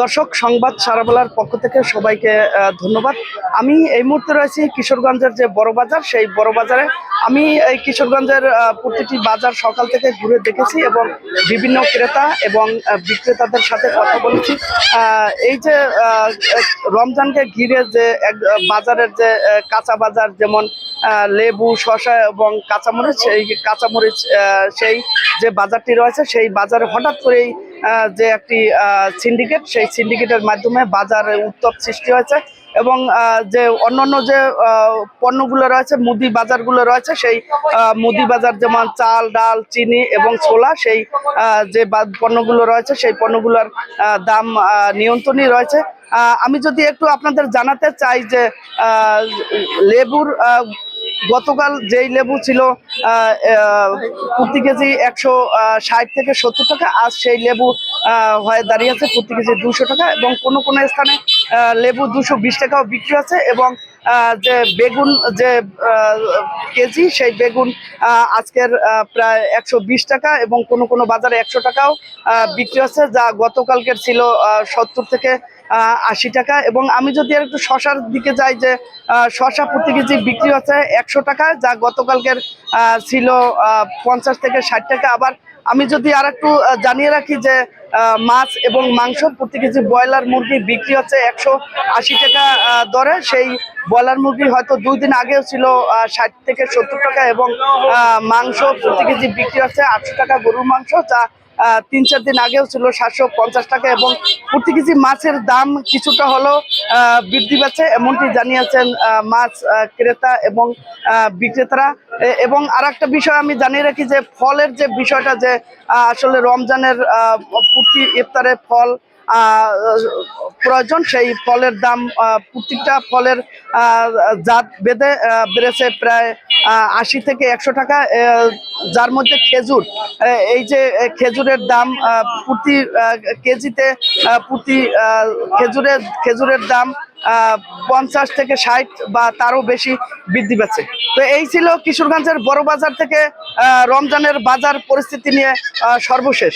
দর্শক, সংবাদ সারাবেলার পক্ষ থেকে সবাইকে ধন্যবাদ। আমি এই মুহূর্তে রয়েছি কিশোরগঞ্জের যে বড় বাজার, সেই বড় বাজারে। আমি এই কিশোরগঞ্জের প্রতিটি বাজার সকাল থেকে ঘুরে দেখেছি এবং বিভিন্ন ক্রেতা এবং বিক্রেতাদের সাথে কথা বলেছি। এই যে রমজানকে ঘিরে যে এক বাজারের যে কাঁচা বাজার যেমন লেবু, শসা এবং কাঁচামরিচ সেই কাঁচামরিচ সেই যে বাজারটি রয়েছে, সেই বাজারে হঠাৎ করেই যে একটি সিন্ডিকেট সেই সিন্ডিকেটের মাধ্যমে বাজারে উত্তপ সৃষ্টি হয়েছে এবং যে অন্যান্য যে পণ্যগুলো রয়েছে, মুদি বাজারগুলো রয়েছে, সেই মুদি বাজার যেমন চাল, ডাল, চিনি এবং ছোলা, সেই যে পণ্যগুলো রয়েছে, সেই পণ্যগুলোর দাম নিয়ন্ত্রণই রয়েছে। আমি যদি একটু আপনাদের জানাতে চাই যে লেবুর গতকাল যেই লেবু ছিল প্রতি কেজি একশো ষাট থেকে সত্তর টাকা আজ সেই লেবু হয়ে দাঁড়িয়েছে প্রতি কেজি দুশো টাকা এবং কোনো কোনো স্থানে লেবু দুশো বিশ টাকাও বিক্রি আছে এবং যে বেগুন, যে কেজি, সেই বেগুন আজকের প্রায় একশো বিশ টাকা এবং কোনো কোনো বাজারে একশো টাকাও বিক্রি হচ্ছে, যা গতকালকের ছিল সত্তর থেকে আশি টাকা। এবং আমি যদি আর একটু শশার দিকে যাই যে শশা প্রতি কেজি বিক্রি হচ্ছে একশো টাকা, যা গতকালকের ছিল পঞ্চাশ থেকে ষাট টাকা। আবার আমি যদি আর একটু জানিয়ে রাখি যে মাছ এবং মাংস প্রতি কেজি ব্রয়লার মুরগি বিক্রি হচ্ছে একশো আশি টাকা দরে। সেই ব্রয়লার মুরগি হয়তো দুই দিন আগেও ছিল ষাট থেকে সত্তর টাকা এবং মাংস প্রতি কেজি বিক্রি হচ্ছে আটশো টাকা গরুর মাংস, যা তিন চার দিন আগেও ছিল সাতশো পঞ্চাশ টাকা এবং প্রতি কেজি মাছের দাম কিছুটা হলো বৃদ্ধি পাচ্ছে, এমনটি জানিয়েছেন মাছ ক্রেতা এবং বিক্রেতারা। এবং আর একটা বিষয় আমি জানিয়ে রাখি যে ফলের যে বিষয়টা যে আসলে রমজানের প্রতি ইফতারে ফল প্রয়োজন, সেই ফলের দাম প্রত্যেকটা ফলের জাত বেঁধে বেড়েছে প্রায় আশি থেকে একশো টাকা যার মধ্যে খেজুর এই যে খেজুরের দাম প্রতি কেজিতে প্রতি খেজুরের খেজুরের দাম পঞ্চাশ থেকে ষাট বা তারও বেশি বৃদ্ধি পাচ্ছে তো এই ছিল কিশোরগঞ্জের বড় বাজার থেকে রমজানের বাজার পরিস্থিতি নিয়ে সর্বশেষ।